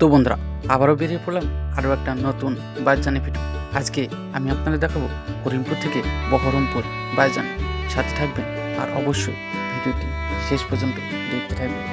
তো বন্ধুরা, আবারও বেরিয়ে পড়লাম আরও একটা নতুন বাসজানি ভিডিও। আজকে আমি আপনাদের দেখাবো করিমপুর থেকে বহরমপুর বাসজানি সাথে থাকবেন আর অবশ্যই ভিডিওটি শেষ পর্যন্ত দেখতে থাকবেন।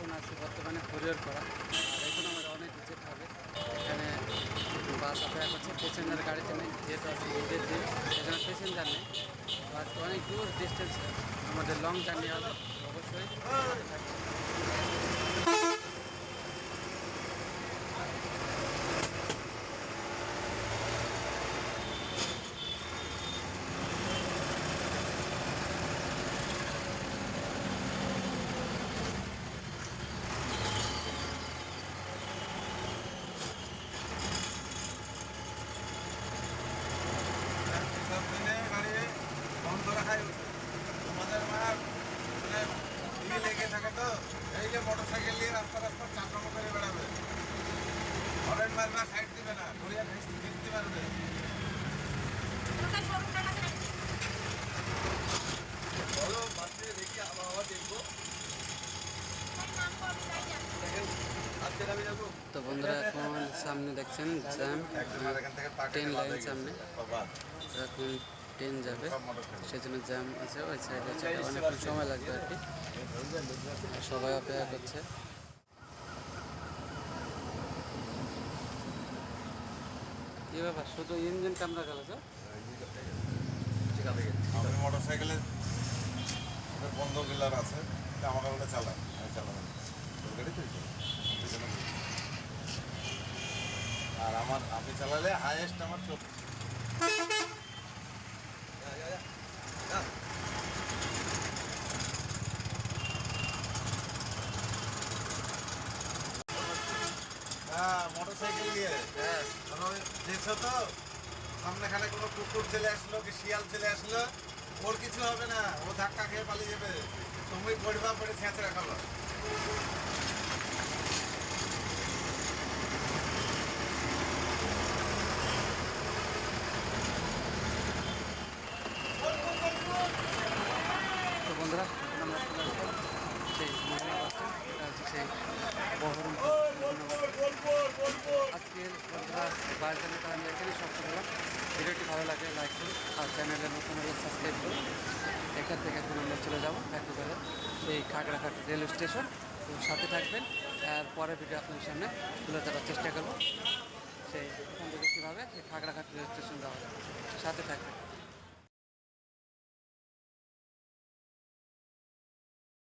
এখন আছে বর্তমানে হরিয়র করা। আর এখন আমার অনেক যেতে হবে। এখানে বাস অপেক্ষা করছে প্যাসেঞ্জার গাড়িতে নেই, যেহেতু আছে ঈদের দিন সেখানে প্যাসেঞ্জার নেই। বাস অনেক দূর ডিস্টেন্স আমাদের লং জার্নি হবে, অবশ্যই সব দিনে গাড়ি বন্ধ রাখাই উচিত। তোমাদের মার মানে ই লেগে থাকে তো এই যে মোটর সাইকেল নিয়ে রাস্তা রাস্তা চাকরম করে বেড়াবে হরেন মারবা সাইড দিবে না ঘুরিয়ে ঘিসতে পারবে বলো বাসে দেখি আবহাওয়া দেখব নাম করবি তাই জানি তো বন্ধুরা এখন সামনে দেখছেন, জ্যাম, ট্রেন লাইন সামনে। এখন ট্রেন যাবে সব মোটরসাইকেল। সেই জন্য জ্যাম আছে, ওই সাইডে অনেকক্ষণ সময় লাগবে আর কি। সবাই অপেক্ষা করছে। কি ব্যাপার, শুধু ইঞ্জিন কামড়া গেল তো আমি মোটরসাইকেলে ওদের বন্ধ গিলার আছে তা আমাকে বলে চালা আমি গাড়ি তুই আর আমার আমি চালালে হাইয়েস্ট আমার চোখ হ্যাঁ মোটরসাইকেল নিয়ে হ্যাঁ দেখছ তো? সামনে খানে কোনো কুকুর চলে আসলো কি শিয়াল চলে আসলো? ওর কিছু হবে না, ও ধাক্কা খেয়ে পালিয়ে যাবে। তুমি পড়বা পড়ে ছেঁচে রাখালো তো বন্ধুরা এখন আমরা চলে আসলাম সেই মহিলা বাসে এটা হচ্ছে সেই বহরমপুর আজকের আমি এখানে সব করলাম ভিডিওটি ভালো লাগে লাইক করুন, আর চ্যানেলে নতুন হলে সাবস্ক্রাইব করুন। এখান থেকে এখন আমরা চলে যাব একেবারে সেই খাগড়াঘাট রেল স্টেশন তো সাথে থাকবেন, আর পরে ভিডিও আপনাদের সামনে তুলে ধরার চেষ্টা করব। সেই কীভাবে সেই খাগড়াঘাট রেল স্টেশন যাওয়া যাবে সাথে থাকবেন।